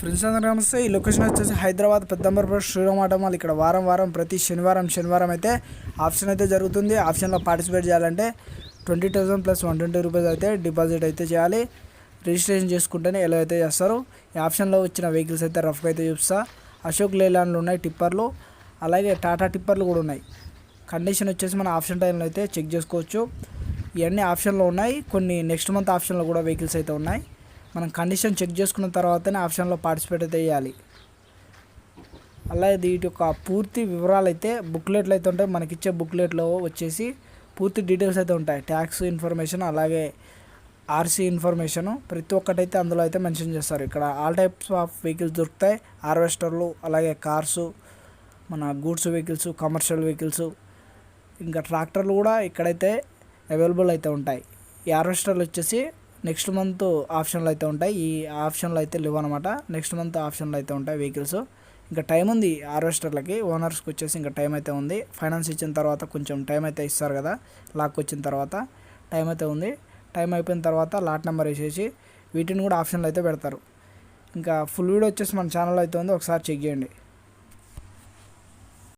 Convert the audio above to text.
Friends అందరూ నమస్తే ఈ లొకేషన్ వచ్చేసి హైదరాబాద్ పెద్దంబరపురం శ్రీరామాట మాల్ ఇక్కడ వారం వారం ప్రతి శనివారం శనివారం అయితే ఆప్షన్ అయితే జరుగుతుంది. ఆప్షన్లో పార్టిసిపేట్ చేయాలంటే twenty thousand plus one twenty rupees అయితే డిపాజిట్ అయితే చేయాలి. రిజిస్ట్రేషన్ చేసుకుంటేనే ఎలా అయితే చేస్తారు ఈ ఆప్షన్లో వచ్చిన వెహికల్స్ అయితే రఫ్గా అయితే చూపిస్తా. అశోక్ లేలాండ్లు ఉన్నాయి టిప్పర్లు. అలాగే టాటా టిప్పర్లు కూడా ఉన్నాయి. కండిషన్ వచ్చేసి మన ఆప్షన్ టైంలో అయితే చెక్ చేసుకోవచ్చు. ఇవన్నీ ఆప్షన్లో ఉన్నాయి. కొన్ని నెక్స్ట్ మంత్ ఆప్షన్లో కూడా వెహికల్స్ అయితే ఉన్నాయి. మనం కండిషన్ చెక్ చేసుకున్న తర్వాతనే ఆప్షన్లో పార్టిసిపేట్ అయితే చేయాలి. అలాగే వీటి యొక్క పూర్తి వివరాలు అయితే బుక్లెట్లు అయితే ఉంటాయి. మనకి ఇచ్చే బుక్లెట్లో వచ్చేసి పూర్తి డీటెయిల్స్ అయితే ఉంటాయి. ట్యాక్స్ ఇన్ఫర్మేషన్ అలాగే ఆర్సీ ఇన్ఫర్మేషన్ ప్రతి ఒక్కటి అయితే అందులో అయితే మెన్షన్ చేస్తారు. ఇక్కడ ఆల్ టైప్స్ ఆఫ్ వెహికల్స్ దొరుకుతాయి. హార్వెస్టర్లు అలాగే కార్సు మన గూడ్స్ వెహికల్స్ కమర్షియల్ వెహికల్స్ ఇంకా ట్రాక్టర్లు కూడా ఇక్కడైతే అవైలబుల్ అయితే ఉంటాయి. ఈ హార్వెస్టర్లు వచ్చేసి నెక్స్ట్ మంత్ ఆప్షన్లు అయితే ఉంటాయి. ఈ ఆప్షన్లు అయితే లేవు అనమాట నెక్స్ట్ మంత్ ఆప్షన్లు అయితే ఉంటాయి వెహికల్స్. ఇంకా టైం ఉంది హార్వెస్టర్లకి. ఓనర్స్కి వచ్చేసి ఇంకా టైం అయితే ఉంది. ఫైనాన్స్ ఇచ్చిన తర్వాత కొంచెం టైం అయితే ఇస్తారు కదా. లాక్ వచ్చిన తర్వాత టైం అయితే ఉంది. టైం అయిపోయిన తర్వాత లాట్ నెంబర్ వేసేసి వీటిని కూడా ఆప్షన్లు అయితే పెడతారు. ఇంకా ఫుల్ వీడియో వచ్చేసి మన ఛానల్లో అయితే ఉంది. ఒకసారి చెక్ చేయండి.